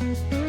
Bye.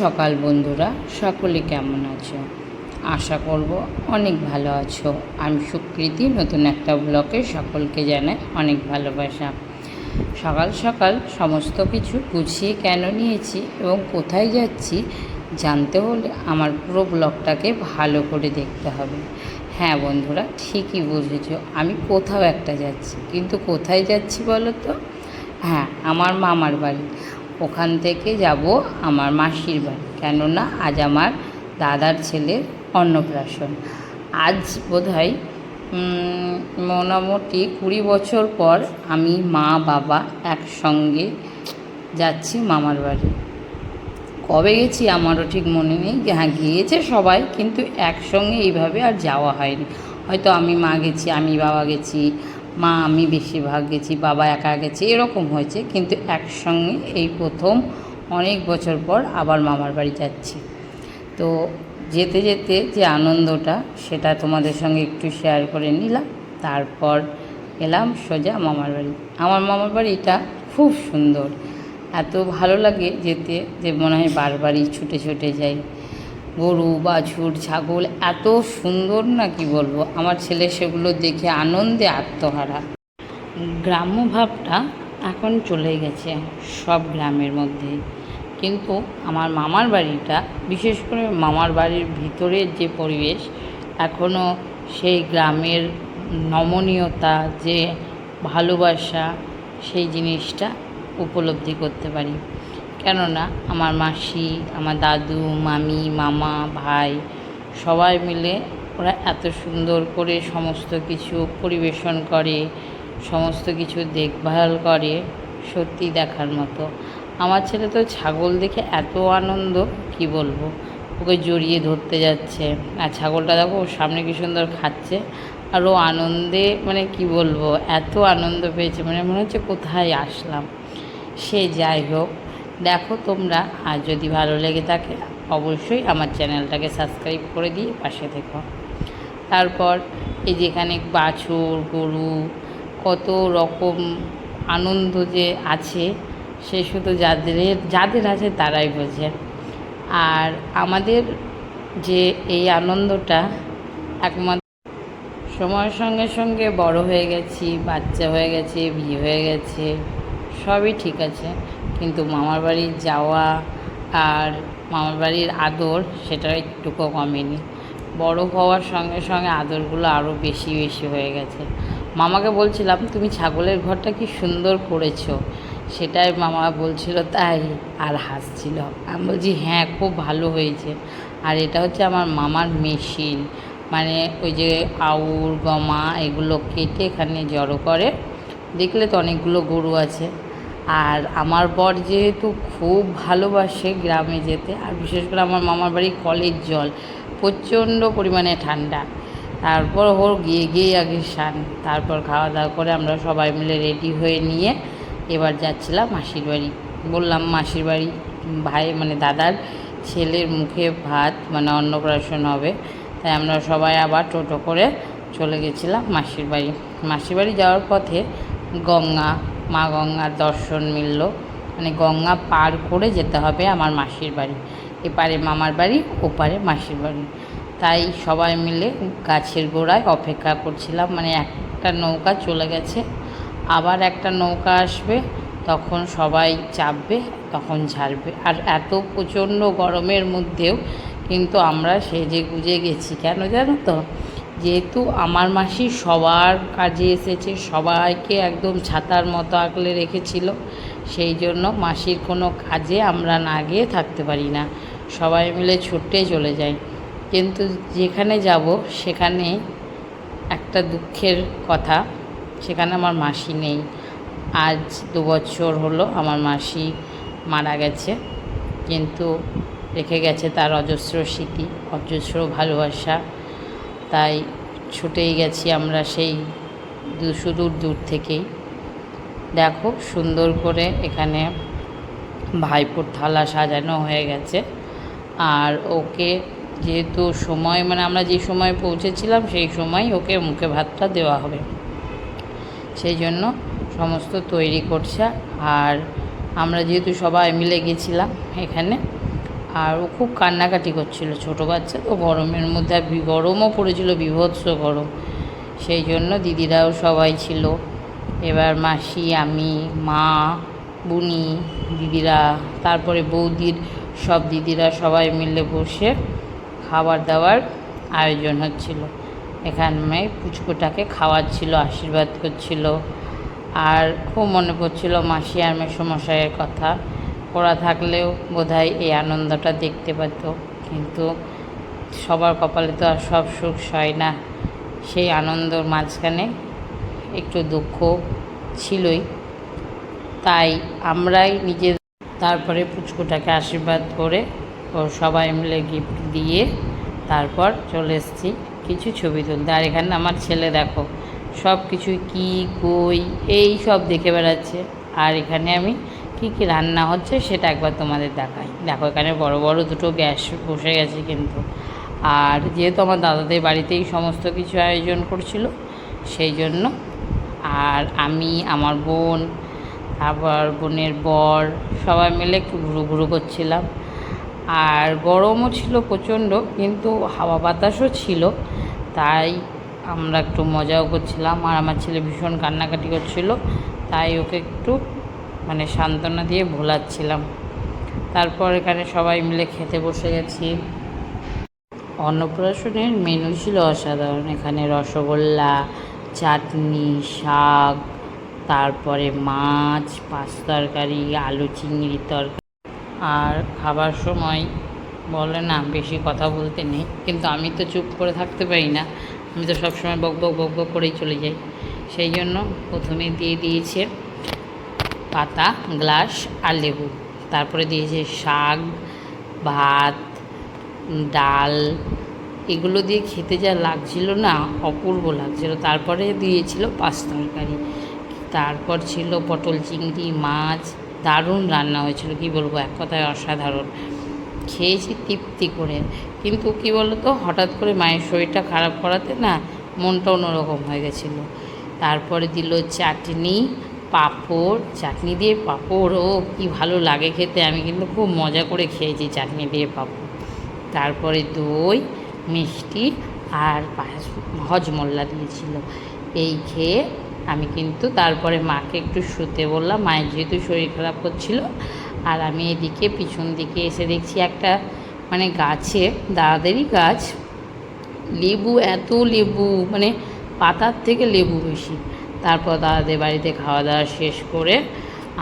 সকাল বন্ধুরা, সকলে কেমন আছো? আশা করব অনেক ভালো আছো। আমি সুকৃতি, নতুন একটা ব্লকে সকলকে জানাই অনেক ভালোবাসা। সকাল সকাল সমস্ত কিছু গুছিয়ে কেন নিয়েছি এবং কোথায় যাচ্ছি জানতে হলে আমার পুরো ব্লগটাকে ভালো করে দেখতে হবে। হ্যাঁ বন্ধুরা, ঠিকই বুঝেছ, আমি কোথাও একটা যাচ্ছি। কিন্তু কোথায় যাচ্ছি বলো তো? হ্যাঁ আমার মামার বাড়ি। ওখান থেকে যাব আমার মাসির বাড়ি। কেননা আজ আমার দাদার ছেলের অন্নপ্রাশন। আজ বোধ হয় মোটামুটি কুড়ি বছর পর আমি মা, বাবা একসঙ্গে যাচ্ছি মামার বাড়ি। কবে গেছি আমারও ঠিক মনে নেই। হ্যাঁ গিয়েছে সবাই, কিন্তু একসঙ্গে এইভাবে আর যাওয়া হয়নি। হয়তো আমি মা গেছি, আমি বাবা গেছি মা, আমি বেশিরভাগ গেছি, বাবা একা গেছি, এরকম হয়েছে। কিন্তু একসঙ্গে এই প্রথম অনেক বছর পর আবার মামার বাড়ি যাচ্ছি। তো যেতে যেতে যে আনন্দটা, সেটা তোমাদের সঙ্গে একটু শেয়ার করে নিলাম। তারপর এলাম সোজা মামার বাড়ি। আমার মামার বাড়িটা খুব সুন্দর। এত ভালো লাগে যেতে, যে মনে হয় বারবারই ছুটে ছুটে যাই। গরু বাছুর ছাগল এত সুন্দর না কি বলব? আমার ছেলে সেগুলো দেখে আনন্দে আত্মহারা। গ্রাম্য ভাবটা এখন চলে গেছে সব গ্রামের মধ্যে। কিন্তু আমার মামার বাড়িটা, বিশেষ করে মামার বাড়ির ভিতরের যে পরিবেশ এখনও সেই গ্রামের নমনীয়তা, যে ভালোবাসা, সেই জিনিসটা উপলব্ধি করতে পারি। কেননা আমার মাসি, আমার দাদু, মামি, মামা, ভাই সবাই মিলে ওরা এত সুন্দর করে সমস্ত কিছু পরিবেশন করে, সমস্ত কিছু দেখভাল করে সত্যি দেখার মতো। আমার ছেলে তো ছাগল দেখে এত আনন্দ, কি বলব? ওকে জড়িয়ে ধরতে যাচ্ছে। আর ছাগলটা দেখো, ওর সামনে কি সুন্দর খাচ্ছে। আর ও আনন্দে মানে কি বলব, এত আনন্দ পেয়েছে। মানে মনে হচ্ছে কোথায় আসলাম। সে যাই হোক দেখো তোমরা, আর যদি ভালো লেগে থাকে, অবশ্যই আমার চ্যানেলটাকে সাবস্ক্রাইব করে দিয়ে পাশে থেকো। তারপর এই যেখানে বাছুর, গরু, কত রকম আনন্দ যে আছে, সে শুধু যাদের যাদের আছে তারাই বোঝে। আর আমাদের যে এই আনন্দটা একমাত্র সময়ের সঙ্গে সঙ্গে বড় হয়ে গেছি, বাচ্চা হয়ে গেছে, বিয়ে হয়ে গেছে, সবই ঠিক আছে। কিন্তু মামার বাড়ি যাওয়া আর মামার বাড়ির আদর সেটা একটুকু কমেনি। বড় হওয়ার সঙ্গে সঙ্গে আদরগুলো আরও বেশি বেশি হয়ে গেছে। মামাকে বলছিলাম, তুমি ছাগলের ঘরটা কি সুন্দর করেছ? সেটাই মামা বলছিল, তাই। আর হাসছিল। আমি বলছি হ্যাঁ খুব ভালো হয়েছে। আর এটা হচ্ছে আমার মামার মেশিন। মানে ওই যে আউর, গমা এগুলো কেটে এখানে জড়ো করে। দেখলে তো অনেকগুলো গরু আছে। আর আমার বর যেহেতু খুব ভালোবাসে গ্রামে যেতে, আর বিশেষ করে আমার মামার বাড়ি কলের জল, প্রচণ্ড পরিমাণে ঠান্ডা। তারপর ওর গিয়ে গিয়ে আগে সান তারপর খাওয়া দাওয়া করে আমরা সবাই মিলে রেডি হয়ে নিয়ে এবার যাচ্ছিলাম মাসির বাড়ি। বললাম, মাসির বাড়ি, ভাই মানে দাদার ছেলের মুখে ভাত মানে অন্নপ্রাশন হবে। তাই আমরা সবাই আবার টোটো করে চলে গেছিলাম মাসির বাড়ি। মাসির বাড়ি যাওয়ার পথে গঙ্গা মা গঙ্গার দর্শন মিলল। মানে গঙ্গা পার করে যেতে হবে আমার মাসির বাড়ি। এপারে মামার বাড়ি, ওপারে মাসির বাড়ি। তাই সবাই মিলে গাছের গোড়ায় অপেক্ষা করছিলাম। মানে একটা নৌকা চলে গেছে, আবার একটা নৌকা আসবে, তখন সবাই চাপবে, তখন ঝাড়বে। আর এত প্রচণ্ড গরমের মধ্যেও কিন্তু আমরা সেজে গুজে গেছি। কেন জানো তো? যেহেতু আমার মাসি সবার কাজে এসেছে, সবাইকে একদম ছাতার মতো আঁকলে রেখেছিল, সেই জন্য মাসির কোনো কাজে আমরা না গিয়ে থাকতে পারি না। সবাই মিলে ছুটে চলে যাই। কিন্তু যেখানে যাব, সেখানে একটা দুঃখের কথা, সেখানে আমার মাসি নেই। আজ দু বছর হলো আমার মাসি মারা গেছে, কিন্তু রেখে গেছে তার অজস্র স্মৃতি, অজস্র ভালোবাসা। তাই ছুটেই গেছি আমরা সেই সুদূর দূর থেকেই। দেখো সুন্দর করে এখানে ভাইপোর থালা সাজানো হয়ে গেছে। আর ওকে যেহেতু সময় মানে আমরা যে সময় পৌঁছেছিলাম সেই সময় ওকে মুখে ভাতটা দেওয়া হবে। সেই জন্য সমস্ত তৈরি করছে। আর আমরা যেহেতু সবাই মিলে গেছিলাম এখানে আর ও খুব কান্নাকাটি করছিল ছোটো বাচ্চা, তো গরমের মধ্যে আর গরমও পড়েছিল, বিভৎস গরম। সেই জন্য দিদিরাও সবাই ছিল। এবার মাসি, আমি, মা, বুনি, দিদিরা, তারপরে বৌদির সব দিদিরা সবাই মিলে বসে খাবার দাবার আয়োজন হচ্ছিল। এখানে পুচকুটাকে খাওয়াচ্ছিল আশীর্বাদ করছিল। আর খুব মনে পড়ছিল মাসি আর মেসমশাইয়ের কথা। ওরা থাকলেও বোধহয় এই আনন্দটা দেখতে পেত। কিন্তু সবার কপালে তো আর সব সুখ সয় না। সেই আনন্দর মাঝখানে একটু দুঃখ ছিলই। তাই আমরাই নিজের তারপরে পুচকুটাকে আশীর্বাদ করে ও সবাই মিলে গিফট দিয়ে তারপর চলে এসেছি কিছু ছবি তুলতে। আর এখানে আমার ছেলে দেখো সব কিছু কী, কই, এই সব দেখে বেড়াচ্ছে। আর এখানে আমি কি কি রান্না হচ্ছে সেটা একবার তোমাদের দেখাই। দেখো, এখানে বড় বড় দুটো গ্যাস বসে গেছে কিন্তু। আর যেহেতু আমার দাদাদের বাড়িতেই সমস্ত কিছু আয়োজন করছিল, সেই জন্য। আর আমি, আমার বোন, তারপর বোনের বর, সবাই মিলে একটু ঘুরু ঘুরু করছিলাম। আর গরমও ছিল প্রচণ্ড, কিন্তু হাওয়া বাতাসও ছিল, তাই আমরা একটু মজাও করছিলাম। আর আমার ছেলে ভীষণ কান্নাকাটি করছিল, তাই ওকে একটু মানে সান্ত্বনা দিয়ে ভোলাচ্ছিলাম। তারপর এখানে সবাই মিলে খেতে বসে গেছি। অন্নপ্রাশনের মেনু ছিল অসাধারণ। এখানে রসগোল্লা, চাটনি, শাক, তারপরে মাছ, পাঁচ তরকারি, আলু চিংড়ির তরকারি। আর খাবার সময় বলে না, বেশি কথা বলতে নেই। কিন্তু আমি তো চুপ করে থাকতে পারি না। আমি তো সবসময় বক বক বক বক করেই চলে যাই। সেই জন্য প্রথমে দিয়ে দিয়েছে পাতা, গ্লাস আর লেবু। তারপরে দিয়েছে শাক, ভাত, ডাল। এগুলো দিয়ে খেতে যা লাগছিল না, অপূর্ব লাগছিল। তারপরে দিয়েছিল পাঁচ তরকারি। তারপর ছিল পটল চিংড়ি, মাছ। দারুণ রান্না হয়েছিল, কি বলব? এক কথায় অসাধারণ। খেয়েছি তৃপ্তি করে। কিন্তু কি বলো তো হঠাৎ করে মায়ের শরীরটা খারাপ করাতে না মনটা অন্যরকম হয়ে গেছিল। তারপরে দিল চাটনি পাঁপড়, চাটনি দিয়ে পাঁপড়, ও কি ভালো লাগে খেতে। আমি কিন্তু খুব মজা করে খেয়েছি চাটনি দিয়ে পাঁপড়। তারপরে দই, মিষ্টি আর হজমোল্লা দিয়েছিল। এই খেয়ে আমি কিন্তু তারপরে মাকে একটু শুতে বললাম, মায়ের যেহেতু শরীর খারাপ করছিল, আর আমি এদিকে পিছন দিকে এসে দেখছি একটা মানে গাছে, দাদাদেরই গাছ, লেবু, এত লেবু মানে পাতার থেকে লেবু বেশি। তারপর দাদাদের বাড়িতে খাওয়া দাওয়া শেষ করে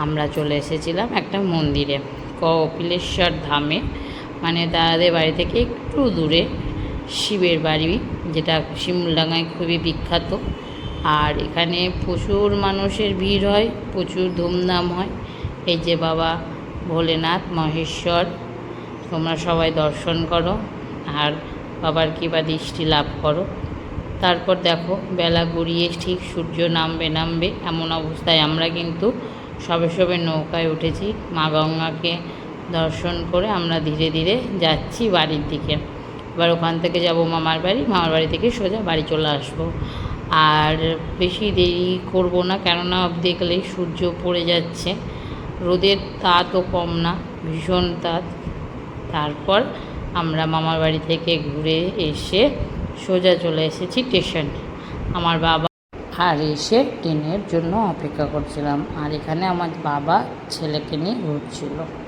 আমরা চলে এসেছিলাম একটা মন্দিরে, কপিলেশ্বর ধামে। মানে দাদাদের বাড়ি থেকে একটু দূরে শিবের বাড়ি, যেটা শিমুলডাঙ্গায় খুবই বিখ্যাত। আর এখানে প্রচুর মানুষের ভিড় হয়, প্রচুর ধুমধাম হয়। এই যে বাবা ভোলেনাথ মহেশ্বর, তোমরা সবাই দর্শন করো, আর বাবার কৃপা দৃষ্টি লাভ করো। তারপর দেখো, বেলা গড়িয়ে ঠিক সূর্য নামবে নামবে এমন অবস্থায় আমরা কিন্তু সবে সবে নৌকায় উঠেছি। মা গঙ্গাকে দর্শন করে আমরা ধীরে ধীরে যাচ্ছি বাড়ির দিকে। এবার ওখান থেকে যাব মামার বাড়ি মামার বাড়ি থেকে সোজা বাড়ি চলে আসব। আর বেশি দেরি করব না, কেননা দেখলেই সূর্য পড়ে যাচ্ছে। রোদের তাতও কম না, ভীষণ তাত তারপর আমরা মামার বাড়ি থেকে ঘুরে এসে সোজা চলে এসেছি স্টেশন। আমার বাবা আর এসে ট্রেনের জন্য অপেক্ষা করছিলাম। আর এখানে আমার বাবা ছেলেকে নিয়ে ঘুরছিল।